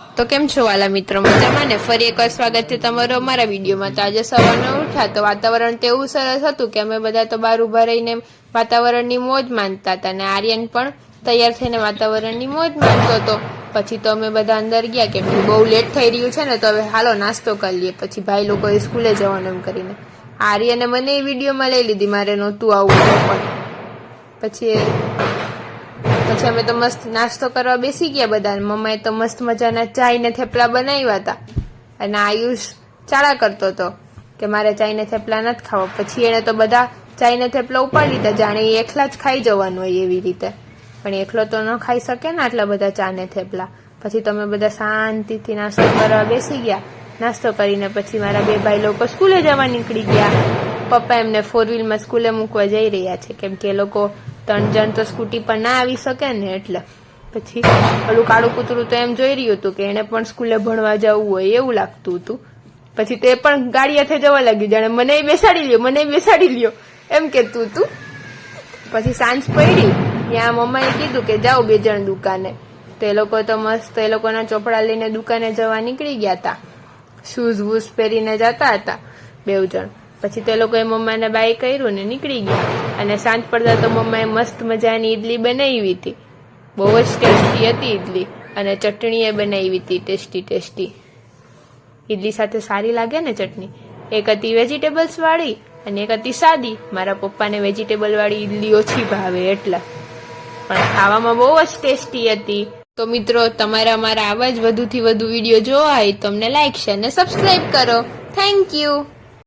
તો કેમ છો વાલા મિત્રો? મજામાં ને? ફરી એકવાર સ્વાગત છે તમારું અમારા વિડીયોમાં. તો આજે સવારે ઉઠ્યા તો વાતાવરણ તો એવું સરસ હતું કે અમે બધા તો બહાર ઊભા રહીને વાતાવરણની મોજ માનતા હતા અને આર્યન પણ તૈયાર થઈને વાતાવરણની મોજ માનતો હતો. પછી તો અમે બધા અંદર ગયા કે બહુ લેટ થઈ રહ્યું છે ને, તો હવે હાલો નાસ્તો કરી લઈએ. પછી ભાઈ લોકોએ સ્કૂલે જવાનું એમ કરીને. આર્યને મને એ વિડીયોમાં લઈ લીધી, મારે નહોતું આવું પણ. પછી પછી અમે તો મસ્ત નાસ્તો કરવા બેસી ગયા બધા મમ્માએ તો મસ્ત મજાના ચાય ને થેપલા બનાવ્યા હતા. અને આયુષ ચાળા કરતો હતો કે મારે ચાય ને થેપલા નથી ખાવા. પછી એણે તો બધા ચાય ને થેપલા ઉપાડી દીધા જાણે એ એકલા જ ખાઈ જવાનું હોય એવી રીતે. પણ એકલો તો ન ખાઈ શકે ને આટલા બધા ચા ને થેપલા. પછી તમે બધા શાંતિથી નાસ્તો કરવા બેસી ગયા. નાસ્તો કરીને પછી મારા બે ભાઈ લોકો સ્કૂલે જવા નીકળી ગયા. પપ્પા એમને ફોર વ્હીલમાં સ્કૂલે મૂકવા જઈ રહ્યા છે. કેમ કે એ લોકો ત્રણ જણ તો સ્કૂટી પર ના આવી શકે ને એટલે. પછી ઓલું કાળું કૂતરું તો એમ જોઈ રહ્યું હતું કે એને પણ સ્કૂલે ભણવા જવું હોય એવું લાગતું હતું. પછી તે પણ ગાડી હાથે જવા લાગ્યું, જાણે મને બેસાડી લ્યો, મને બેસાડી લ્યો. એમ કેતું હતું. પછી સાંજ પડી, ત્યાં મમ્માએ કીધું કે જાઓ બે જણ દુકાને. તો એ લોકો તો મસ્ત, એ લોકોના ચોપડા લઈને દુકાને જવા નીકળી ગયા હતા શૂઝ વૂઝ પહેરીને જતા હતા બેવ જણ. પછી તો એ લોકોએ મમ્માને બાય કર્યું ને નીકળી ગયા. અને સાંજ પડતા તો મમ્માએ મસ્ત મજાની ઈડલી બનાવી હતી. બહુ જ ટેસ્ટી હતી ઈડલી. અને ચટણી એ બનાવી હતી ટેસ્ટી ટેસ્ટી. ઈડલી સાથે સારી લાગે ને ચટણી. એક હતી વેજીટેબલ્સ વાળી અને એક હતી સાદી. મારા પપ્પાને વેજીટેબલ વાળી ઈડલી ઓછી ભાવે એટલે. પણ ખાવામાં બહુ જ ટેસ્ટી હતી. તો મિત્રો, તમારે અમારા આવા જ વધુથી વધુ વીડિયો જોવા હોય તો અમને લાઈક શેર અને સબસ્ક્રાઈબ કરો. Thank you